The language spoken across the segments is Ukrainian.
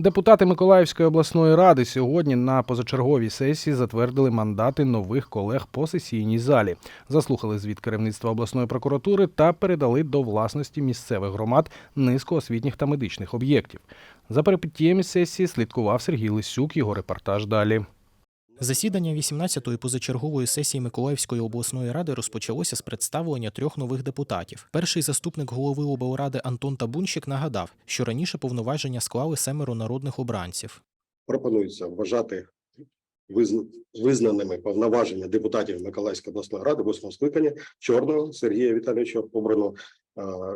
Депутати Миколаївської обласної ради сьогодні на позачерговій сесії затвердили мандати нових колег по сесійній залі, заслухали звіт керівництва обласної прокуратури та передали до власності місцевих громад низку освітніх та медичних об'єктів. За перипетіями сесії слідкував Сергій Лисюк. Його репортаж далі. Засідання 18-ї позачергової сесії Миколаївської обласної ради розпочалося з представлення трьох нових депутатів. Перший заступник голови облради Антон Табунщик нагадав, що раніше повноваження склали семеро народних обранців. пропонується вважати визн- визнаними повноваження депутатів Миколаївської обласної ради восьмого скликання Чорного Сергія Віталійовича обрано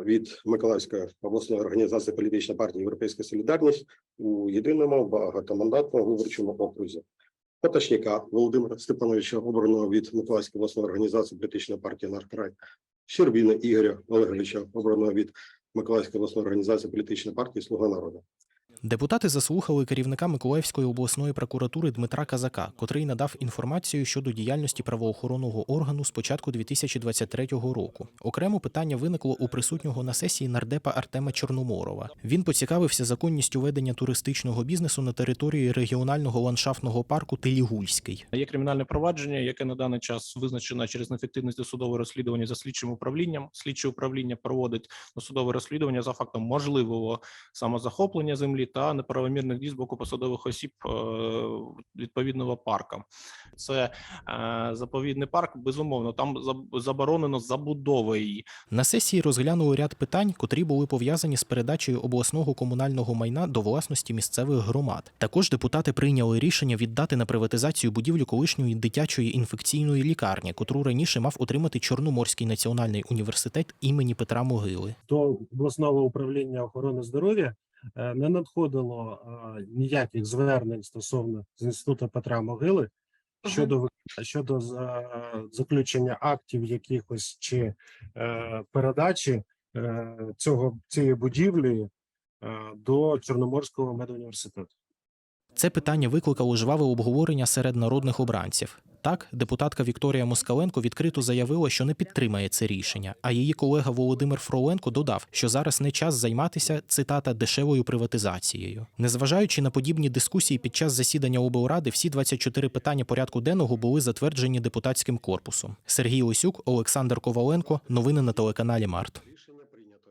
від Миколаївської обласної організації політичної партії Європейська Солідарність у єдиному багатомандатному виборчому окрузі. Поташніка Володимира Степановича обраного від Миколаївської обласної організації політичної партії «Наш край», Щербіна Ігоря Олеговича обраного від Миколаївської обласної організації політичної партії Слуга народу. Депутати заслухали керівника Миколаївської обласної прокуратури Дмитра Казака, котрий надав інформацію щодо діяльності правоохоронного органу з початку 2023 року. Окремо питання виникло у присутнього на сесії нардепа Артема Чорноморова. Він поцікавився законністю ведення туристичного бізнесу на території регіонального ландшафтного парку Телігульський. Є кримінальне провадження, яке на даний час визначено через неефективність досудового розслідування за слідчим управлінням. Слідче управління проводить досудове розслідування за фактом можливого самозахоплення землі та неправомірних дій з боку посадових осіб е, відповідного парка. Це е, заповідний парк. Безумовно, там заборонено забудова її. На сесії розглянули ряд питань, котрі були пов'язані з передачею обласного комунального майна до власності місцевих громад. Також депутати прийняли рішення віддати на приватизацію будівлю колишньої дитячої інфекційної лікарні, котру раніше мав отримати Чорноморський національний університет імені Петра Могили. до обласного управління охорони здоров'я не надходило е, ніяких звернень стосовно з інституту Петра Могили щодо ви- щодо за- заключення актів якихось чи е, передачі е, цього цієї будівлі е, до Чорноморського медуніверситету. Це питання викликало жваве обговорення серед народних обранців. Так, депутатка Вікторія Москаленко відкрито заявила, що не підтримає це рішення. А її колега Володимир Фроленко додав, що зараз не час займатися цитата дешевою приватизацією. Незважаючи на подібні дискусії під час засідання облради, всі 24 питання порядку денного були затверджені депутатським корпусом. Сергій Лисюк, Олександр Коваленко. Новини на телеканалі Март.